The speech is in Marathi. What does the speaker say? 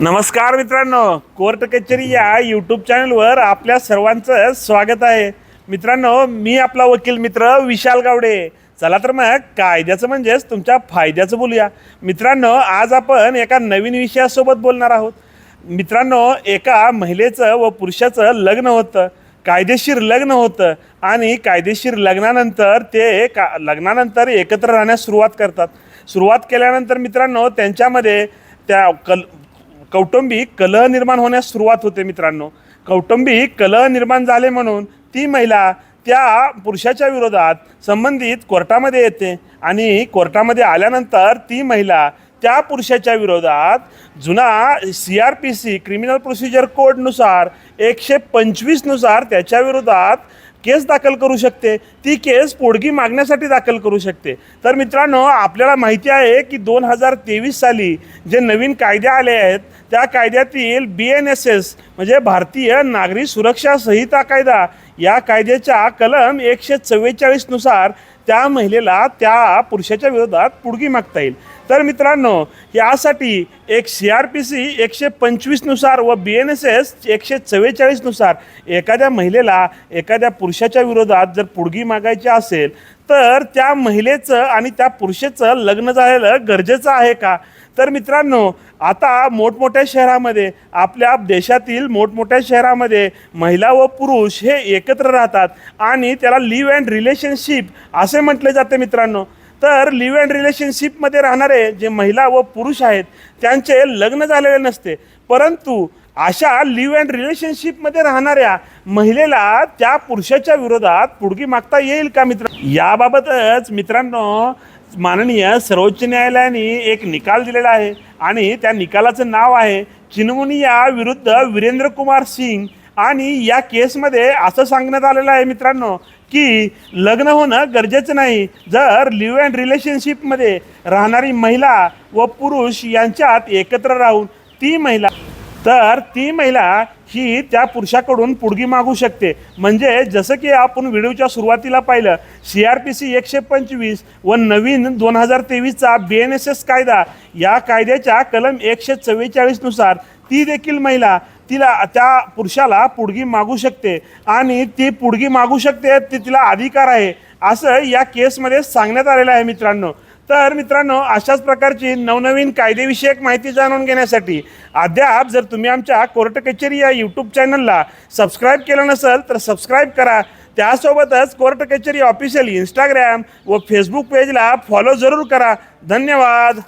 नमस्कार मित्रांनो कोर्ट कचेरी या यूट्यूब चॅनलवर आपल्या सर्वांचं स्वागत आहे. मित्रांनो मी आपला वकील मित्र विशाल गावडे. चला तर मग कायद्याचं म्हणजेच तुमच्या फायद्याचं बोलूया. मित्रांनो आज आपण एका नवीन विषयासोबत बोलणार आहोत. मित्रांनो एका महिलेचं व पुरुषाचं लग्न होतं. कायदेशीर लग्न होतं आणि कायदेशीर लग्नानंतर ते का लग्नानंतर एकत्र राहण्यास सुरुवात करतात. सुरुवात केल्यानंतर मित्रांनो त्यांच्यामध्ये त्या कल कौटुंबिक कलह निर्माण होण्यास सुरुवात होते मित्रांनो. कौटुंबिक कलह निर्माण झाले म्हणून ती महिला त्या पुरुषाच्या विरोधात संबंधित कोर्टामध्ये येते आणि कोर्टामध्ये आल्यानंतर ती महिला त्या पुरुषाच्या विरोधात जुना C R P C criminal procedure कोडनुसार एकशे पंचवीसनुसार त्याच्या विरोधात केस दाखल करू शकते ती केस पोडगी मागण्यासाठी दाखल करू शकते. तर मित्रांनो आपल्याला माहिती आहे की दोन हजार तेवीस साली जे नवीन कायदे आले आहेत त्या कायद्यातील बी एन एस एस म्हणजे भारतीय नागरी सुरक्षा संहिता कायदा या कायद्याच्या कलम एकशे चव्वेचाळीसनुसार त्या महिलेला त्या पुरुषाच्या विरोधात पुडगी मागता येईल. तर मित्रांनो यासाठी एक सी आर पी सी एकशे पंचवीसनुसार व बी एन एस एस एकशे चव्वेचाळीसनुसार एखाद्या महिलेला एखाद्या पुरुषाच्या विरोधात जर पुडगी मागायची असेल तर त्या महिलेचं आणि त्या पुरुषाचं लग्न झालेलं गरजेचं आहे का? तर मित्रांनो आता मोठमोठ्या शहरामध्ये आपल्या देशातील मोठमोठ्या शहरामध्ये महिला व पुरुष हे एकत्र राहतात आणि त्याला लिव्ह अँड रिलेशनशिप असे म्हटले जाते मित्रांनो. तर लिव्ह अँड रिलेशनशिपमध्ये राहणारे जे महिला व पुरुष आहेत त्यांचे लग्न झालेले नसते. परंतु अशा लिव्ह अँड रिलेशनशिपमध्ये राहणाऱ्या महिलेला त्या पुरुषाच्या विरोधात पुडगी मागता येईल का मित्र? याबाबतच मित्रांनो माननीय सर्वोच्च न्यायालयाने एक निकाल दिलेला आहे आणि त्या निकालाचं नाव आहे चिनमुनिया विरुद्ध वीरेंद्र कुमार सिंग. आणि या केसमध्ये असं सांगण्यात आलेलं आहे मित्रांनो की लग्न होणं गरजेचं नाही. जर लिव्ह अँड रिलेशनशिपमध्ये राहणारी महिला व पुरुष यांच्यात एकत्र राहून ती महिला तर ती महिला ही त्या पुरुषाकडून पुडगी मागू शकते. म्हणजे जसं की आपण व्हिडिओच्या सुरुवातीला पाहिलं सी आर पी सी एकशे पंचवीस व नवीन दोन हजार तेवीसचा बी एन एस एस कायदा या कायद्याच्या कलम एकशे चव्वेचाळीसनुसार ती देखील महिला तिला त्या पुरुषाला पुडगी मागू शकते. आणि ती पुडगी मागू शकते ते तिला अधिकार आहे. असं या केसमध्ये सांगण्यात आलेलं आहे मित्रांनो. तर मित्रांनो अशाच प्रकारची नवनवीन कायदेविषयक माहिती जाणून घेण्यासाठी अद्याप जर तुम्ही आमच्या कोर्ट कचेरी या यूट्यूब चॅनलला सबस्क्राईब केलं नसेल तर सबस्क्राईब करा. त्यासोबतच कोर्ट कचेरी ऑफिशियल इंस्टाग्रॅम व फेसबुक पेजला फॉलो जरूर करा. धन्यवाद.